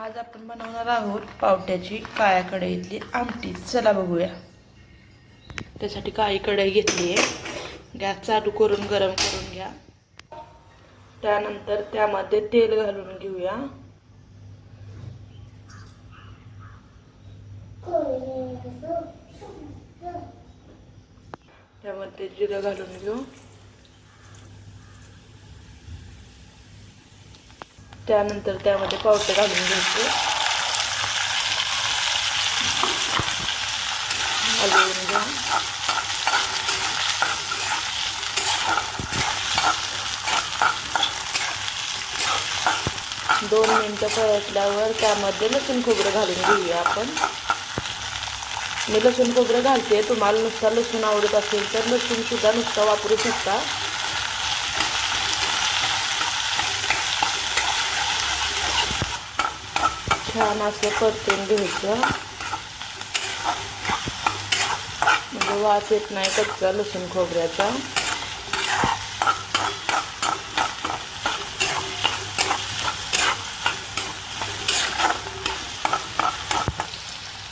आज आपण बनवणार आहोत पावट्याची काळ्या कढईतली आमटी. चला बघूया. त्यासाठी काळी कढई घेतली आहे. गॅस चालू करून गरम करून घ्या. त्यानंतर त्यामध्ये तेल घालून घेऊया. त्यामध्ये जिरं घालून घेऊ. त्यानंतर त्यामध्ये पावटे घालून घ्यायचे. हलवून घ्या. दोन मिनटं परतल्यावर त्यामध्ये लसूण खोबरं घालून घेऊया आपण. मी लसूण खोबरं घालते. तुम्हाला नुसता लसूण आवडत असेल तर लसूण सुद्धा नुसता वापरू शकता. छान असं परतून घ्यायचं. म्हणजे वास येत नाही कच्चा लसूण खोबऱ्याचा.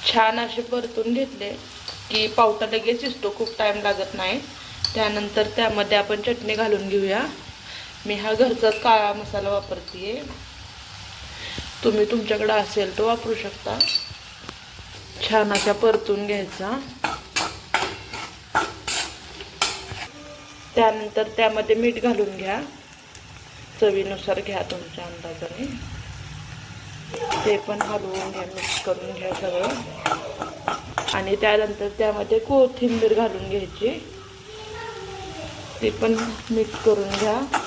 छान असे परतून घेतले की पावटा लगेच शिजतो खूप टाइम लागत नाही. त्यानंतर त्यामध्ये आपण चटणी घालून घेऊया. मी हा घरचाच काळा मसाला वापरते तुम्ही तुमच्याकडे असेल तो वापरू शकता. छान अशा परतून घ्यायचा. त्यानंतर त्यामध्ये मीठ घालून घ्या. चवीनुसार घ्या तुमच्या अंदाजाने. ते पण हलवून घ्या मिक्स करून घ्या सगळं. आणि त्यानंतर त्यामध्ये कोथिंबीर घालून घ्यायची. ते पण मिक्स करून घ्या.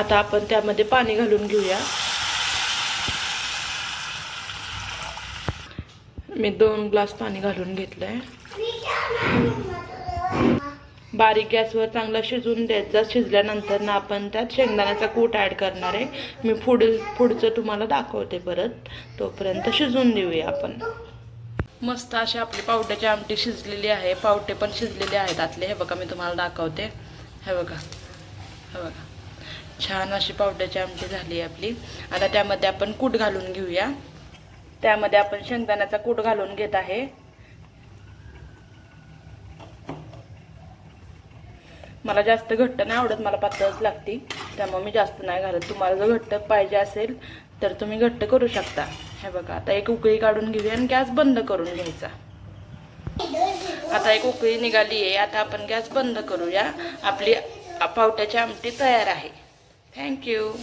आता आपण त्यामध्ये पाणी घालून घेऊया. मी दोन ग्लास पाणी घालून घेतलंय. बारीक गॅसवर चांगला शिजवून द्यायचा. शिजल्यानंतर ना आपण त्यात शेंगदाण्याचा कूट ॲड करणार आहे. मी पुढील पुढचं तुम्हाला दाखवते परत. तोपर्यंत शिजून देऊया आपण. मस्त अशी आपली पावट्याची आमटी शिजलेली आहे. पावटे पण शिजलेले आहेत आतले. हे बघा मी तुम्हाला दाखवते. हे बघा. हे बघा. छान अशी पावट्याची आमटी झाली आहे आपली. आता त्यामध्ये आपण कूट घालून घेऊया. त्यामध्ये आपण शेंगदाण्याचा कूट घालून घेत आहे. मला जास्त घट्ट नाही आवडत मला पातळच लागती. त्यामुळे मी जास्त नाही घालत. तुम्हाला जर घट्ट पाहिजे असेल तर तुम्ही घट्ट करू शकता. हे बघा आता एक उकळी काढून घेऊया आणि गॅस बंद करून घ्यायचा. आता एक उकळी निघाली आहे आता आपण गॅस बंद करूया. आपली पावट्याची आमटी तयार आहे. Thank you.